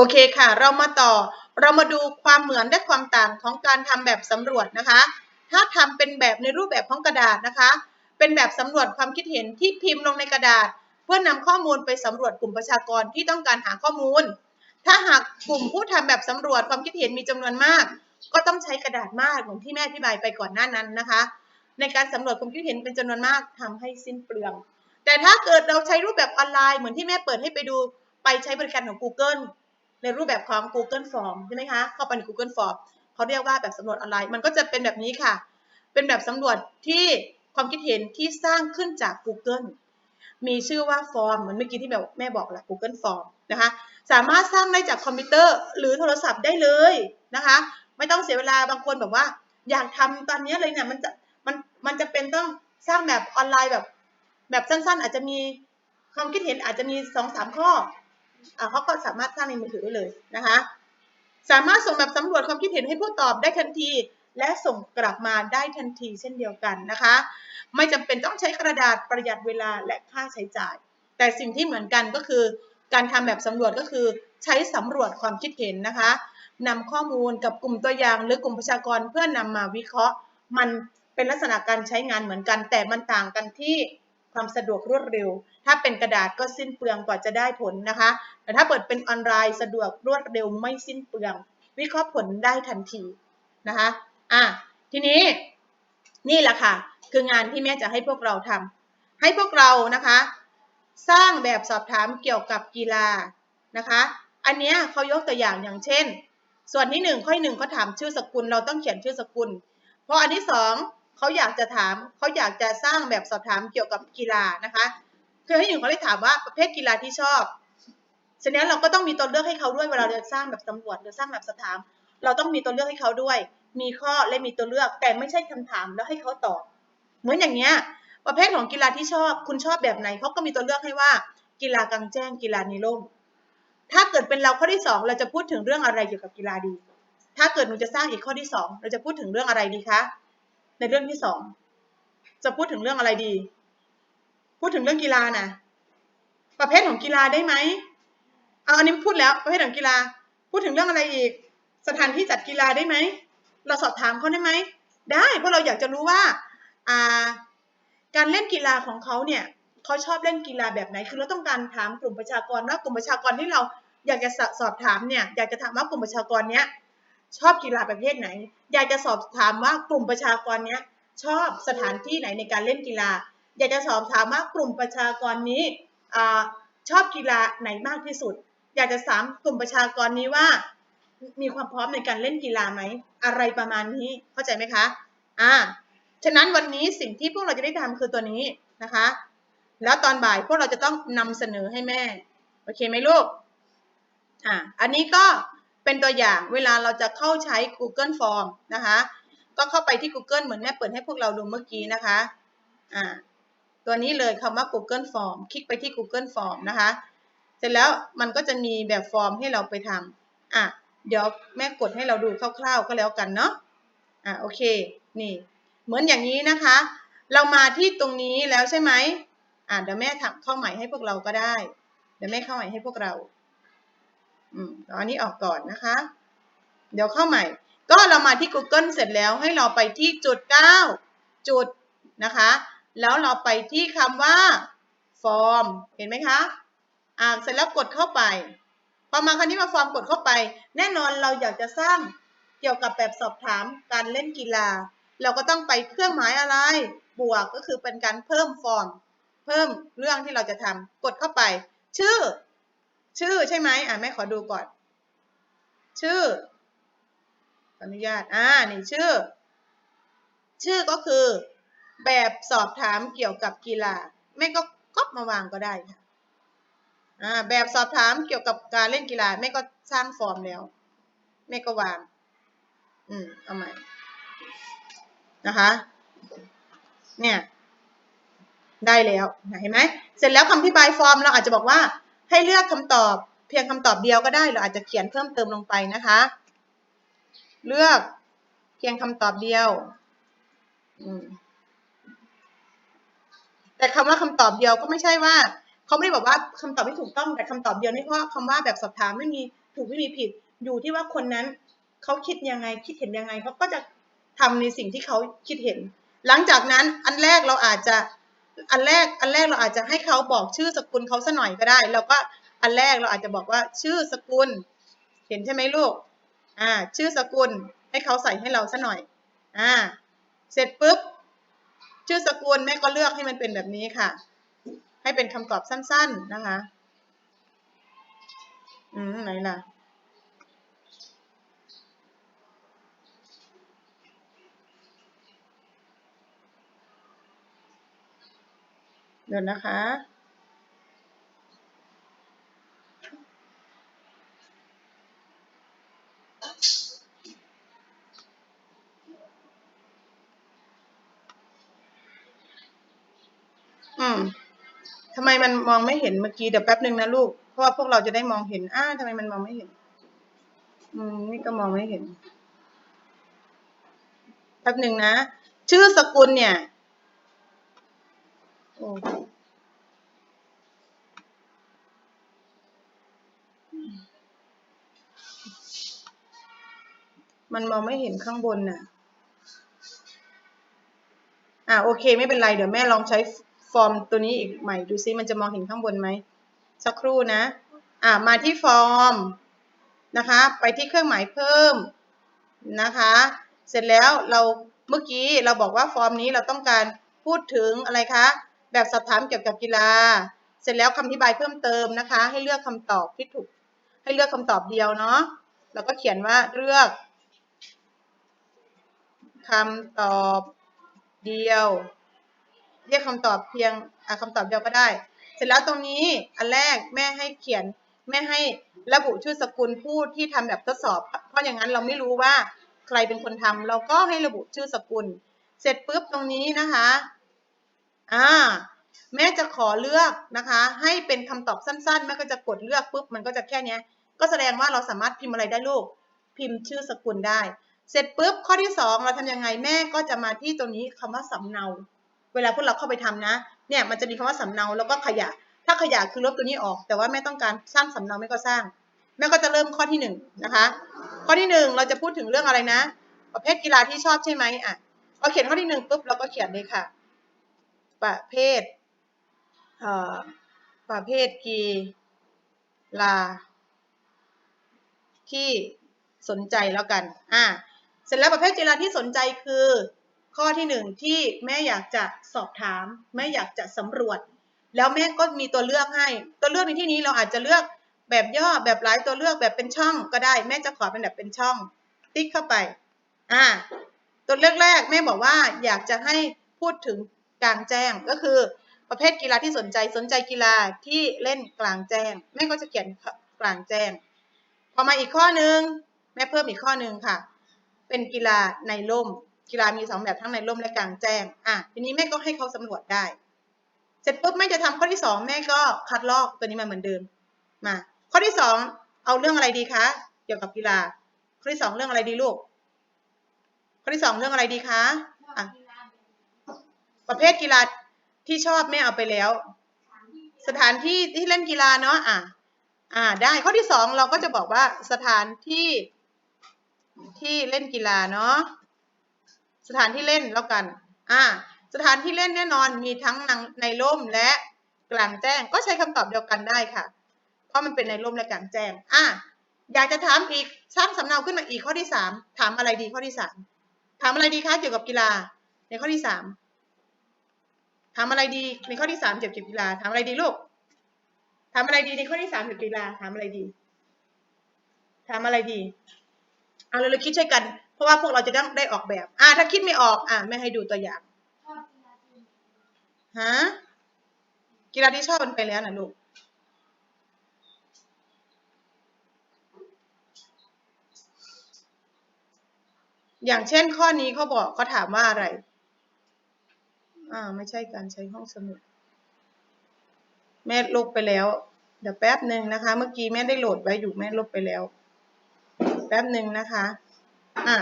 โอเคค่ะ เรามาต่อเรามาดูความเหมือนและความต่างของการทำแบบสำรวจนะคะ ถ้าทำเป็นแบบในรูปแบบของกระดาษนะคะ เป็นแบบสำรวจความคิดเห็นที่พิมพ์ลงในกระดาษ เพื่อนำข้อมูลไปสำรวจกลุ่มประชากรที่ต้องการหาข้อมูล ถ้าหากกลุ่มผู้ทำแบบสำรวจความคิดเห็นมีจำนวนมาก ก็ต้องใช้กระดาษมากเหมือนที่แม่อธิบายไปก่อนหน้านั้นนะคะ ในการสำรวจความคิดเห็นเป็นจำนวนมากทำให้สิ้นเปลือง แต่ถ้าเกิดเราใช้รูปแบบออนไลน์เหมือนที่แม่เปิดให้ไปดู ไปใช้บริการของ Google ในรูปแบบของ Google Form ใช่ไหมคะเข้าไปใน Google Form เขาเรียกว่าแบบสำรวจออนไลน์มันก็จะเป็นแบบนี้ค่ะ เป็นแบบสำรวจที่ความคิดเห็นที่สร้างขึ้นจาก Google มีชื่อว่าฟอร์มเหมือนเมื่อกี้ที่แบบแม่บอกแหละ Google Form นะคะสามารถสร้างได้จากคอมพิวเตอร์หรือโทรศัพท์ได้เลยนะคะไม่ต้องเสียเวลาบางคนแบบว่า อยากทำตอนนี้เลยเนี่ยมันจะมันมันจะเป็นต้องสร้างแบบออนไลน์แบบ แบบสั้นๆ อาจจะมีความคิดเห็นอาจจะมีสองสามข้อ เขาก็สามารถสร้างในมือถือได้เลยนะคะ สามารถส่งแบบสำรวจความคิดเห็นให้ผู้ตอบได้ทันที และส่งกลับมาได้ทันทีเช่นเดียวกันนะคะ ไม่จำเป็นต้องใช้กระดาษประหยัดเวลาและค่าใช้จ่าย แต่สิ่งที่เหมือนกันก็คือ การทำแบบสำรวจก็คือ ใช้สำรวจความคิดเห็นนะคะนำข้อมูลกับกลุ่มตัวอย่างหรือกลุ่มประชากรเพื่อนำมาวิเคราะห์ มันเป็นลักษณะการใช้งานเหมือนกัน แต่มันต่างกันที่ ความสะดวกรวดเร็ว ถ้าเป็นกระดาษก็สิ้นเปลืองกว่าจะได้ผลนะคะ แต่ถ้าเปิดเป็นออนไลน์สะดวกรวดเร็วไม่สิ้นเปลือง วิเคราะห์ผลได้ทันทีนะคะอะทีนี้นี่แหละค่ะ คืองานที่แม่จะให้พวกเราทำให้พวกเรานะคะ สร้างแบบสอบถามเกี่ยวกับกีฬานะคะ อันเนี้ยเขายกตัวอย่างอย่างเช่น ส่วนที่หนึ่งข้อหนึ่งเขาถามชื่อสกุล เราต้องเขียนชื่อสกุล เพราะอันที่สอง เขาอยากจะถามเขาอยากจะสร้างแบบสอบถามเกี่ยวกับกีฬานะคะคือให้หนึ่งเขาได้ถามว่าประเภทกีฬาที่ชอบฉะนั้นเราก็ต้องมีตัวเลือกให้เขาด้วยเวลาเราสร้างแบบสำรวจหรือสร้างแบบสอบถาม เราต้องมีตัวเลือกให้เขาด้วย มีข้อและมีตัวเลือกแต่ไม่ใช่คำถามแล้วให้เขาตอบเหมือนอย่างเงี้ยประเภทของกีฬาที่ชอบ คุณชอบแบบไหนเขาก็มีตัวเลือกให้ว่า กีฬากลางแจ้งกีฬาในร่มถ้าเกิดเป็นเราข้อที่สองเราจะพูดถึงเรื่องอะไรเกี่ยวกับกีฬาดี ถ้าเกิดหนูจะสร้างอีกข้อที่สองเราจะพูดถึงเรื่องอะไรดีคะ ในเรื่องที่สองจะพูดถึงเรื่องอะไรดี พูดถึงเรื่องกีฬานะประเภทของกีฬาได้ไหมเอาอันนี้พูดแล้วประเภทของกีฬา พูดถึงเรื่องอะไรอีก สถานที่จัดกีฬาได้ไหม เราสอบถามเขาได้ไหม ได้เพราะเราอยากจะรู้ว่าอ่าการเล่นกีฬาของเขาเนี่ยเขาชอบเล่นกีฬาแบบไหน คือเราต้องการถามกลุ่มประชากรว่ากลุ่มประชากรที่เราอยากจะสอบถามเนี่ย อยากจะถามว่ากลุ่มประชากรเนี้ย ชอบกีฬาประเภทไหน อยากจะสอบถามว่ากลุ่มประชากรเนี้ยชอบสถานที่ไหนในการเล่นกีฬา อยากจะสอบถามว่ากลุ่มประชากรนี้อชอบกีฬาไหนมากที่สุด อยากจะถามกลุ่มประชากรนี้ว่า มีความพร้อมในการเล่นกีฬาไหม อะไรประมาณนี้เข้าใจไหมคะอ่าฉะนั้นวันนี้สิ่งที่พวกเราจะได้ทำคือตัวนี้นะคะ แล้วตอนบ่ายพวกเราจะต้องนำเสนอให้แม่ โอเคไหมลูกอ่าอันนี้ก็ เป็นตัวอย่างเวลาเราจะเข้าใช้ Google Form นะคะ ก็เข้าไปที่ Google เหมือนแม่เปิดให้พวกเราดูเมื่อกี้นะคะอ่าตัวนี้เลยคำว่า Google Form คลิกไปที่ Google Form นะคะ เสร็จแล้วมันก็จะมีแบบฟอร์มให้เราไปทำอะเดี๋ยวแม่กดให้เราดูคร่าวๆก็แล้วกันเนาะอะโอเคนี่ เหมือนอย่างนี้นะคะ เรามาที่ตรงนี้แล้วใช่ไหมอะเดี๋ยวแม่ทำเข้าใหม่ให้พวกเราก็ได้ เดี๋ยวแม่เข้าใหม่ให้พวกเรา อืมอันนี้ออกก่อนนะคะ เดี๋ยวเข้าใหม่ ก็เรามาที่ Google เสร็จแล้วให้เราไปที่จุดเก้าจุดนะคะ แล้วเราไปที่คำว่าฟอร์มเห็นไหมคะ อ่า เสร็จแล้วกดเข้าไป พอมาครั้นี้มาฟอร์มกดเข้าไป แน่นอนเราอยากจะสร้างเกี่ยวกับแบบสอบถามการเล่นกีฬา เราก็ต้องไปเครื่องหมายอะไร บวกก็คือเป็นการเพิ่มฟอร์ม เพิ่มเรื่องที่เราจะทำกดเข้าไป ชื่อ ชื่อใช่ไหมอ่าแม่ขอดูก่อน ชื่อขออนุญาตอ่านี่ชื่อ ชื่อก็คือ แบบสอบถามเกี่ยวกับกีฬาแม่ก็ก๊อปมาวางก็ได้ค่ะอ่าแบบสอบถามเกี่ยวกับการเล่นกีฬาแม่ก็สร้างฟอร์มแล้วแม่ก็วาง อืมเอาใหม่นะคะ เนี่ย ได้แล้วเห็นไหมเสร็จแล้วคำอธิบายฟอร์มเราอาจจะบอกว่า ให้เลือกคำตอบเพียงคำตอบเดียวก็ได้ เราอาจจะเขียนเพิ่มเติมลงไปนะคะ เลือกเพียงคำตอบเดียว แต่คำว่าคำตอบเดียวก็ไม่ใช่ว่าเขาไม่ได้บอกว่าคำตอบที่ถูกต้องแต่คำตอบเดียวนี่เพราะคำว่าแบบสอบถามไม่มีถูกไม่มีผิด อยู่ที่ว่าคนนั้นเขาคิดยังไง คิดเห็นยังไงเขาก็จะทำในสิ่งที่เขาคิดเห็น หลังจากนั้นอันแรกเราอาจจะ อันแรกอันแรกเราอาจจะให้เขาบอกชื่อสกุลเขาสัหน่อยก็ได้ แล้วก็อันแรกเราอาจจะบอกว่าชื่อสกุล เห็นใช่ไหมลูกอ่าชื่อสกุลให้เขาใส่ให้เราสัหน่อยอ่าเสร็จปุ๊บชื่อสกุลแม่ก็เลือกให้มันเป็นแบบนี้ค่ะ ให้เป็นคำตอบสั้น ๆนะคะ อืมไหนล่ะ เดี๋ยวนะคะ อืมทำไมมันมองไม่เห็นเมื่อกี้เดี๋ยวแป๊บหนึ่งนะลูก เพราะว่าพวกเราจะได้มองเห็น อ้าทำไมมันมองไม่เห็น อืม นี่ก็มองไม่เห็น แป๊บหนึ่งนะ ชื่อสกุลเนี่ย มันมองไม่เห็นข้างบนน่ะ อ่าโอเค ไม่เป็นไร เดี๋ยวแม่ลองใช้ฟอร์มตัวนี้อีกใหม่ ดูซิมันจะมองเห็นข้างบนไหม สักครู่นะ อ่ามาที่ฟอร์มนะคะ ไปที่เครื่องหมายเพิ่มนะคะ เสร็จแล้วเราเมื่อกี้เราบอกว่าฟอร์มนี้เราต้องการพูดถึงอะไรคะ แบบสอบถามเกี่ยวกับกีฬา เสร็จแล้วคำอธิบายเพิ่มเติมนะคะ ให้เลือกคำตอบที่ถูก ให้เลือกคำตอบเดียวเนาะ แล้วก็เขียนว่าเลือกคำตอบเดียว เรียกคำตอบเพียงคำตอบเดียวก็ได้ เสร็จแล้วตรงนี้อันแรกแม่ให้เขียนแม่ให้ระบุชื่อสกุลผู้ที่ทำแบบทดสอบ เพราะอย่างนั้นเราไม่รู้ว่าใครเป็นคนทำเราก็ให้ระบุชื่อสกุล เสร็จปุ๊บตรงนี้นะคะ อ่าแม่จะขอเลือกนะคะ ให้เป็นคำตอบสั้นๆ แม่ก็จะกดเลือกปุ๊บมันก็จะแค่นี้ก็แสดงว่าเราสามารถพิมพ์อะไรได้ลูก พิมพ์ชื่อสกุลได้ เสร็จปุ๊บข้อที่สองเราทำยังไงแม่ก็จะมาที่ตรงนี้คำว่าสำเนา เวลาพวกเราเข้าไปทำนะ เนี่ยมันจะมีคำว่าสำเนาแล้วก็ขยะ ถ้าขยะคือลบตัวนี้ออก แต่ว่าแม่ต้องการสร้างสำเนาแม่ก็สร้าง แม่ก็จะเริ่มข้อที่หนึ่งนะคะ ข้อที่หนึ่งเราจะพูดถึงเรื่องอะไรนะ ประเภทกีฬาที่ชอบใช่ไหมอะพอเขียนข้อที่หนึ่งปุ๊บเราก็เขียนเลยค่ะ ประเภทเอ่อประเภทกีฬาที่สนใจแล้วกัน อ่า เสร็จแล้วประเภทกีฬาที่สนใจคือ ข้อที่หนึ่งที่แม่อยากจะสอบถาม แม่อยากจะสำรวจ แล้วแม่ก็มีตัวเลือกให้ ตัวเลือกในที่นี้เราอาจจะเลือกแบบย่อแบบหลายตัวเลือกแบบเป็นช่องก็ได้ แม่จะขอเป็นแบบเป็นช่อง ติ๊กเข้าไป อ่า ตัวเลือกแรกแม่บอกว่าอยากจะให้พูดถึง กลางแจ้งก็คือประเภทกีฬาที่สนใจสนใจกีฬาที่เล่นกลางแจ้ง แม่ก็จะเขียนกลางแจ้ง พอมาอีกข้อนึง แม่เพิ่มอีกข้อนึงค่ะ เป็นกีฬาในร่ม กีฬามีสองแบบทั้งในร่มและกลางแจ้งอะทีนี้แม่ก็ให้เขาสำรวจได้ เสร็จปุ๊บแม่จะทำข้อที่สองแม่ก็คัดลอกตัวนี้มาเหมือนเดิมมาข้อที่สองเอาเรื่องอะไรดีคะเกี่ยวกับกีฬาข้อที่สองเรื่องอะไรดีลูกข้อที่สองเรื่องอะไรดีคะ ประเภทกีฬาที่ชอบแม่เอาไปแล้ว สถานที่ที่เล่นกีฬาเนาะอะอ่าได้ข้อที่สองเราก็จะบอกว่าสถานที่ที่เล่นกีฬาเนาะสถานที่เล่นแล้วกันอ่าสถานที่เล่นแน่นอนมีทั้งในร่มและกลางแจ้งก็ใช้คำตอบเดียวกันได้ค่ะ เพราะมันเป็นในร่มและกลางแจ้งอ่าอยากจะถามอีกสร้างสำเนาขึ้นมาอีกข้อที่สามถามอะไรดีข้อที่สามถามอะไรดีคะเกี่ยวกับกีฬาในข้อที่สาม ถามอะไรดีในข้อที่สามเกี่ยวกับกีฬาถามอะไรดีลูกถามอะไรดีในข้อที่สามเกี่ยวกับกีฬาถามอะไรดีถามอะไรดีเอาเราเลยคิดช่วยกัน เพราะว่าพวกเราจะต้องได้ออกแบบ อ่า ถ้าคิดไม่ออก อ่าไม่ให้ดูตัวอย่างฮะกีฬาที่ชอบมันไปแล้วนะลูกอย่างเช่นข้อนี้เขาบอกเขาถามว่าอะไร อ่า ไม่ใช่การใช้ห้องสมุด แม่ลบไปแล้ว เดี๋ยวแป๊บหนึ่งนะคะ เมื่อกี้แม่ได้โหลดไว้อยู่แม่ลบไปแล้ว แป๊บหนึ่งนะคะ อะ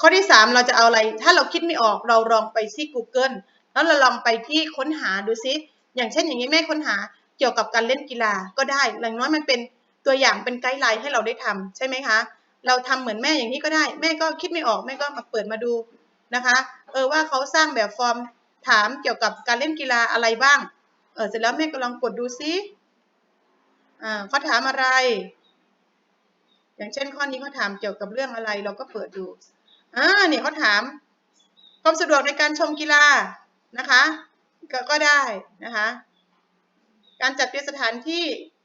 ข้อที่สามเราจะเอาอะไร ถ้าเราคิดไม่ออกเราลองไปที่ Google แล้วเราลองไปที่ค้นหาดูซิ อย่างเช่นอย่างนี้แม่ค้นหาเกี่ยวกับการเล่นกีฬาก็ได้อย่างน้อยมันเป็นตัวอย่างเป็นไกด์ไลน์ให้เราได้ทำใช่ไหมคะ เราทำเหมือนแม่อย่างนี้ก็ได้ แม่ก็คิดไม่ออกแม่ก็มาเปิดมาดู นะคะเออว่าเขาสร้างแบบฟอร์มถามเกี่ยวกับการเล่นกีฬาอะไรบ้างเออเสร็จแล้วแม่ก็ลองกดดูซิอ่าเขาถามอะไร อย่างเช่นข้อนี้เขาถามเกี่ยวกับเรื่องอะไรเราก็เปิดดูอ่าเนี่ยเขาถามความสะดวกในการชมกีฬานะคะกก็ได้นะคะการจัดเตรียมสถานที่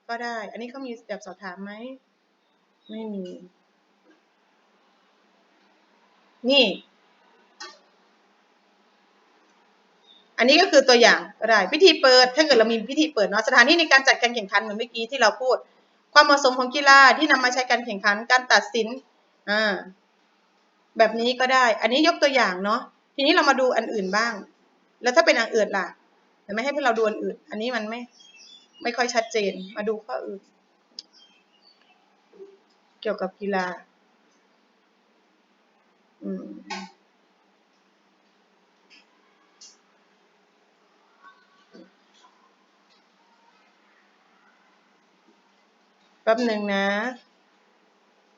ก็ได้ อันนี้เขามีแบบสอบถามไหม ไม่มี นี่ อันนี้ก็คือตัวอย่างก็ได้พิธีเปิด ถ้าเกิดเรามีพิธีเปิดเนาะสถานที่ในการจัดการแข่งขันเหมือนเมื่อกี้ที่เราพูด ความเหมาะสมของกีฬาที่นำมาใช้การแข่งขันการตัดสินอ่าแบบนี้ก็ได้ อันนี้ยกตัวอย่างเนาะทีนี้เรามาดูอันอื่นบ้าง แล้วถ้าเป็นอันอื่นล่ะเดี๋ยวไม่ให้พวกเราดูอันอื่น อันนี้มันไม่ไม่ค่อยชัดเจนมาดูข้ออื่น เกี่ยวกับกีฬาอืม ป๊บหนึ่งนะ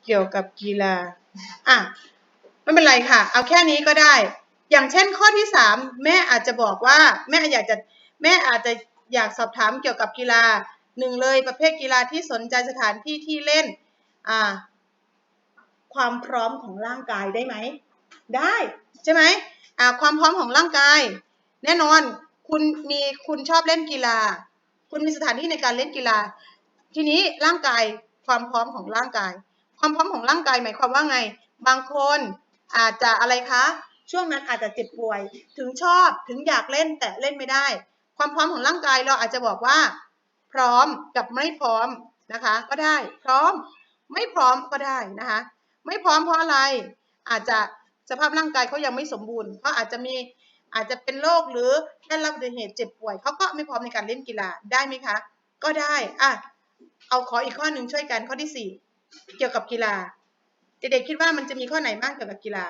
เกี่ยวกับกีฬา อะ ไม่เป็นไรค่ะ เอาแค่นี้ก็ได้ อย่างเช่นข้อที่สามแม่อาจจะบอกว่า แม่อยากจะแม่อาจจะอยากสอบถามเกี่ยวกับกีฬาหนึ่งเลยประเภทกีฬาที่สนใจสถานที่ที่เล่น อ่า ความพร้อมของร่างกายได้ไหม ได้ใช่ไหมอ่าความพร้อมของร่างกาย แน่นอน คุณมีคุณชอบเล่นกีฬา คุณมีสถานที่ในการเล่นกีฬา ทีนี้ร่างกายความพร้อมของร่างกาย ความพร้อมของร่างกายหมายความว่าไง บางคนอาจจะอะไรคะ ช่วงนั้นอาจจะเจ็บป่วย ถึงชอบถึงอยากเล่นแต่เล่นไม่ได้ ความพร้อมของร่างกายเราอาจจะบอกว่า พร้อมกับไม่พร้อมนะคะ ก็ได้พร้อม ไม่พร้อมก็ได้นะคะ ไม่พร้อมเพราะอะไร อาจจะสภาพร่างกายเขายังไม่สมบูรณ์เขาอาจจะมีอาจจะเป็นโรคหรือได้รับอุบัติเหตุเจ็บป่วยเขาก็ไม่พร้อมในการเล่นกีฬาได้ไหมคะ ก็ได้อะ เอาขออีกข้อหนึ่งช่วยกันข้อที่สี่เกี่ยวกับกีฬา เด็กๆคิดว่ามันจะมีข้อไหนบ้างเกี่ยวกับกีฬา